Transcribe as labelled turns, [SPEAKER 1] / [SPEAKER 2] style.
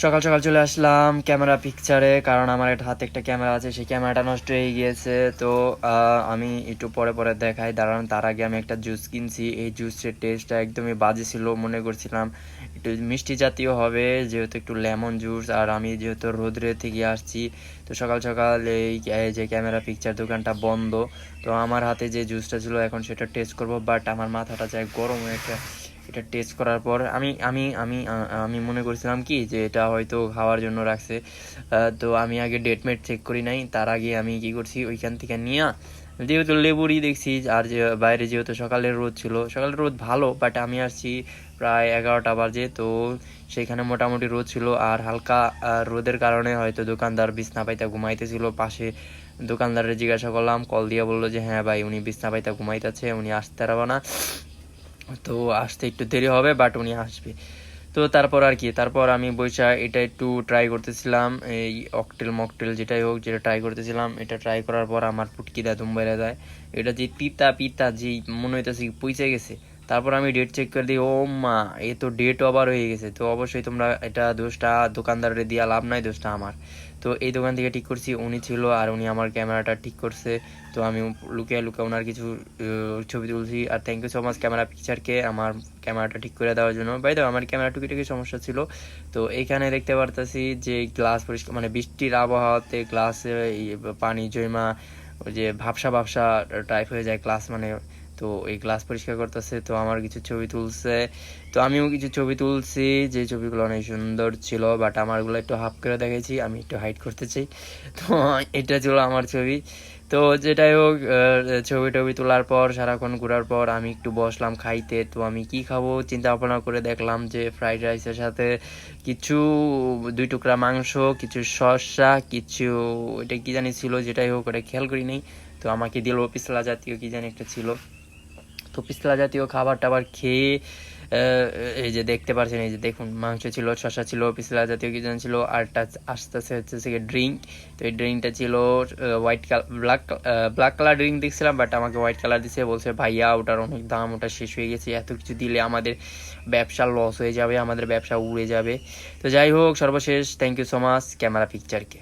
[SPEAKER 1] সকাল সকাল চলে আসলাম ক্যামেরা পিকচারে কারণ আমার একটা হাতে একটা ক্যামেরা আছে, সেই ক্যামেরাটা নষ্ট হয়ে গিয়েছে। তো আমি একটু পরে পরে দেখাই। দাঁড়ান, তার আগে আমি একটা জুস কিনছি। এই জুসের টেস্টটা একদমই বাজে ছিল, মনে করছিলাম একটু মিষ্টি জাতীয় হবে, যেহেতু একটু লেমন জুস আর আমি যেহেতু রোদ্রে থেকে আসছি, তো সকাল সকাল এই যে ক্যামেরা পিকচার দোকানটা বন্ধ, তো আমার হাতে যে জুসটা ছিল, এখন সেটা টেস্ট করব বাট আমার মাথাটা চাই গরম হয়ে এটা টেস্ট করার পর আমি আমি আমি আমি মনে করছিলাম কি যে এটা হয়তো খাওয়ার জন্য রাখছে। তো আমি আগে ডেটমেট চেক করি নাই। তার আগে আমি কি করছি, ওইখান থেকে নিয়ে যেহেতু লেবুরই দেখছি, আর যে, বাইরে যেহেতু সকালের রোদ ছিল, সকালের রোদ ভালো বাট আমি আসছি প্রায় এগারোটা বাজে, তো সেখানে মোটামুটি রোদ ছিল, আর হালকা রোদের কারণে হয়তো দোকানদার বিছনা পাইতা ঘুমাইতেছিল। পাশে দোকানদারের জিজ্ঞাসা করলাম কল দিয়ে বলল যে হ্যাঁ ভাই, উনি বিছনা পাইতা ঘুমাইতেছে, উনি আসতে পারব না। তো আসতে একটু দেরি হবে বাট উনি আসবে। তো তারপর আর কি, তারপর আমি বৈশা এটা একটু ট্রাই করতেছিলাম, এই অকটেল মকটেল যেটাই হোক, যেটা ট্রাই করতেছিলাম, এটা ট্রাই করার পর আমার ফুটকি দাদুম বেড়ে যায়। এটা যে পিতা পিতা যে মনে হইতেছে পইচে গেছে। তারপর আমি ডেট চেক করে দিই, ও মা, এ তো ডেট ওভার হয়ে গেছে, তো অবশ্যই তোমরা এটা দোষটা দোকানদারের দিয়া লাভ নাই, দোষটা আমার। তো এই দোকান থেকে ঠিক করছি, উনি ছিল আর উনি আমার ক্যামেরাটা ঠিক করছে, তো আমি লুকিয়ে লুকিয়ে ওনার কিছু ছবি তুলছি। আর thank you so much camera পিকচারকে আমার ক্যামেরাটা ঠিক করে দেওয়ার জন্য। বাই দাও আমার ক্যামেরা টুকিটাকি সমস্যা ছিল। তো এইখানে দেখতে পারতাছি যে গ্লাস পরিষ্কার মানে বৃষ্টির আবহাওয়াতে গ্লাসে পানি জৈমা ওই যে ভাবসা ভাবসা টাইপ হয়ে যায় গ্লাস মানে তো এই গ্লাস পরিষ্কার করতেছে, তো আমার কিছু ছবি তুলছে। তো আমিও কিছু ছবি তুলছি, যে ছবিগুলো অনেক সুন্দর ছিল বাট আমারগুলো একটু হাফ করে দেখেছি আমি একটু হাইড করতে চাই। তো এটা ছিল আমার ছবি। তো যেটাই হোক ছবি টবি তোলার পর, সারাক্ষণ ঘোরার পর, আমি একটু বসলাম খাইতে, তো আমি কি খাব? চিন্তা ভাবনা করে দেখলাম যে ফ্রাইড রাইসের সাথে কিছু, দুই টুকরা মাংস, কিছু শসা, কিছু, এটা কি জানি ছিল, যেটাই হোক, ওটা খেয়াল করি নাই। তো আমাকে দিল পিছলা জাতীয় কি জানি একটা ছিল। তো পিছলা জাতীয় খাবার টাবার খেয়ে এই যে দেখতে পাচ্ছেন এই যে দেখুন, মাংস ছিল, শসা ছিল পিছলা জাতীয় কিছু ছিল, আর আস্তে আস্তে হচ্ছে ড্রিঙ্ক। তো এই ড্রিঙ্কটা ছিল white colour black black colour drink দেখছিলাম বাট আমাকে হোয়াইট কালার দিছে, বলছে, ভাইয়া, ওটার অনেক দাম, ওটা শেষ হয়ে গেছে, এত কিছু দিলে আমাদের ব্যবসা লস হয়ে যাবে, আমাদের ব্যবসা উড়ে যাবে। তো যাই হোক, সর্বশেষ thank you so much camera পিকচারকে